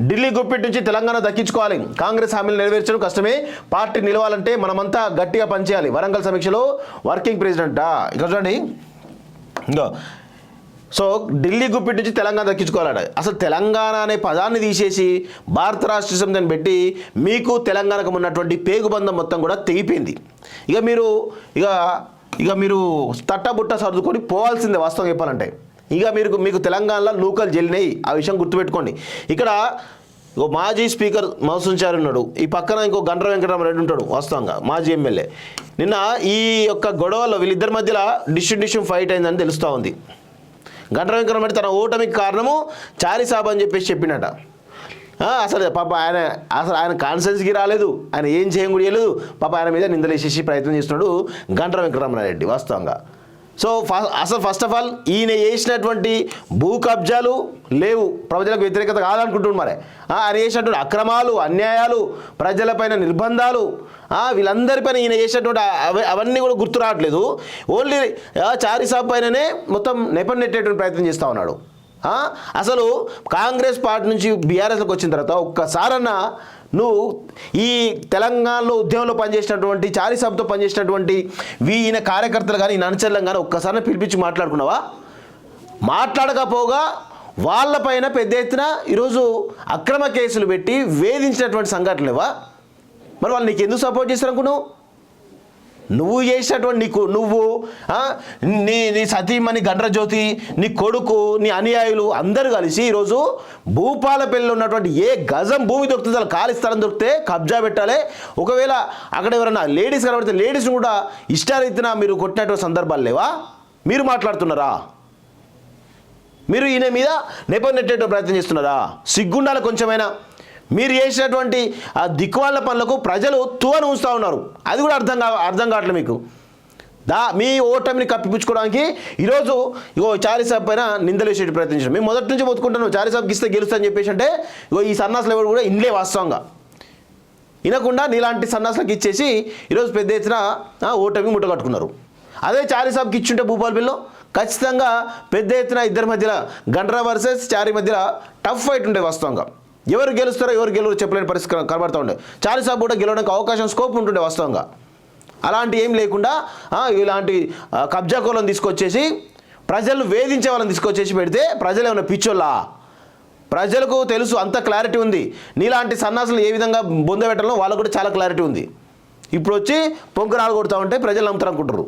ఢిల్లీ గుప్పిట్ నుంచి తెలంగాణ దక్కించుకోవాలి. కాంగ్రెస్ హామీలు నెరవేర్చడం కష్టమే. పార్టీ నిలవాలంటే మనమంతా గట్టిగా పనిచేయాలి. వరంగల్ సమీక్షలో వర్కింగ్ ప్రెసిడెంటా. ఇక్కడ చూడండి. ఇంకో. సో ఢిల్లీ గుప్పిట్ నుంచి తెలంగాణ దక్కించుకోవాలట. అసలు తెలంగాణ అనే పదాన్ని తీసేసి భారత రాష్ట్ర సమితిని పెట్టి మీకు తెలంగాణకు ఉన్నటువంటి పేగుబంధం మొత్తం కూడా తెగిపోయింది. ఇక మీరు ఇక ఇక మీరు తట్టబుట్ట సర్దుకొని పోవాల్సిందే వాస్తవం చెప్పాలంటే. ఇక మీరు మీకు తెలంగాణలో నూకలు జల్లినాయి ఆ విషయం గుర్తుపెట్టుకోండి. ఇక్కడ ఓ మాజీ స్పీకర్ మహసూన్చారి ఉన్నాడు. ఈ పక్కన ఇంకో గండ్ర వెంకటరామరెడ్డి ఉంటాడు వాస్తవంగా మాజీ ఎమ్మెల్యే. నిన్న ఈ యొక్క గొడవలో వీళ్ళిద్దరి మధ్యలో డిష్యూ ఫైట్ అయిందని తెలుస్తూ ఉంది. గండ్ర వెంకటరామరెడ్డి తన ఓటమికి కారణము చారి సాబ్ అని చెప్పేసి చెప్పినట. అసలు పాప ఆయన అసలు ఆయన కాన్సెన్స్కి రాలేదు. ఆయన ఏం చేయం కూడా చేయలేదు. పాప ఆయన మీద నిందలేసేసి ప్రయత్నం చేస్తున్నాడు గండ్ర వెంకటరామరెడ్డి వాస్తవంగా. సో అసలు ఫస్ట్ ఆఫ్ ఆల్ ఈయన చేసినటువంటి భూ కబ్జాలు లేవు. ప్రజలకు వ్యతిరేకత కాదనుకుంటున్నాడు మరి. ఆ, ఆయన చేసినటువంటి అక్రమాలు అన్యాయాలు ప్రజలపైన నిర్బంధాలు వీళ్ళందరిపైన ఈయన చేసినటువంటి అవన్నీ కూడా గుర్తు రావట్లేదు. ఓన్లీ ఆ, సాబ్ పైననే మొత్తం నెపం నెట్టేటువంటి ప్రయత్నం చేస్తూ ఉన్నాడు. అసలు కాంగ్రెస్ పార్టీ నుంచి బీఆర్ఎస్లోకి వచ్చిన తర్వాత ఒక్కసారన్నా నువ్వు ఈ తెలంగాణలో ఉద్యమంలో పనిచేసినటువంటి చారిసభతో పనిచేసినటువంటి వీ ఈయన కార్యకర్తలు కానీ ఈయన అనుచరులను కానీ ఒక్కసారి పిలిపించి మాట్లాడుకున్నావా? మాట్లాడకపోగా వాళ్ళపైన పెద్ద ఎత్తున ఈరోజు అక్రమ కేసులు పెట్టి వేధించినటువంటి సంఘటనలేవా? మరి వాళ్ళు నీకు ఎందుకు సపోర్ట్ చేస్తారు నువ్వు చేసినటువంటి నీకు నువ్వు నీ నీ సతీమణి గండ్రజ్యోతి నీ కొడుకు నీ అనుయాయులు అందరూ కలిసి ఈరోజు భూపాలపల్లిలో ఉన్నటువంటి ఏ గజం భూమి దొరుకుతుంది అలా ఖాళీ స్థలం దొరికితే కబ్జా పెట్టాలి. ఒకవేళ అక్కడ ఎవరైనా లేడీస్ కనబడితే లేడీస్ని కూడా ఇష్టారీతిన మీరు కొట్టినటువంటి సందర్భాలు లేవా? మీరు మాట్లాడుతున్నారా? మీరు ఈయన మీద నెపం నెట్టేట ప్రయత్నం చేస్తున్నారా? సిగ్గుండాలి కొంచెమైనా. మీరు చేసినటువంటి ఆ దిక్కువాళ్ళ పనులకు ప్రజలు తువను ఉంచుతూ ఉన్నారు. అది కూడా అర్థం కా అర్థం కావట్లేదు మీకు. దా మీ ఓటమిని కప్పిపుచ్చుకోవడానికి ఈరోజు ఇగో చారిసాబ్ పైన నిందలేసేటి ప్రయత్నించారు మేము మొదటి నుంచి పోతుకుంటాను చారిసాబ్కి ఇస్తే గెలుస్తా అని చెప్పేసి అంటే ఇగో ఈ సన్నాసులు ఎవరు కూడా ఇండ్లే వాస్తవంగా. వినకుండా నీలాంటి సన్నాసులకు ఇచ్చేసి ఈరోజు పెద్ద ఎత్తున ఓటమి ముట్టగట్టుకున్నారు అదే చారిసాబ్కి ఇచ్చుంటే భూపాలపల్లిలో ఖచ్చితంగా పెద్ద ఎత్తున ఇద్దరి మధ్యలో గండ్రా వర్సెస్ చారి మధ్యలో టఫ్ ఫైట్ ఉండే వాస్తవంగా. ఎవరు గెలుస్తారో ఎవరు గెలవరు చెప్పలేని పరిస్థితి కనబడుతూ ఉండే. చారిసాబ్ కూడా గెలవడానికి అవకాశం స్కోప్ ఉంటుండే వాస్తవంగా. అలాంటి ఏం లేకుండా ఇలాంటి కబ్జా కోలను తీసుకొచ్చేసి ప్రజలను వేధించే వాళ్ళని తీసుకొచ్చేసి పెడితే ప్రజలు ఏమైనా పిచ్చోళ్ళా? ప్రజలకు తెలుసు అంత క్లారిటీ ఉంది. నీలాంటి సన్నాసులు ఏ విధంగా బొంద వాళ్ళకు కూడా చాలా క్లారిటీ ఉంది. ఇప్పుడు వచ్చి పొంకరాలు కొడతా ఉంటే ప్రజలు నమ్ముతారు అనుకుంటారు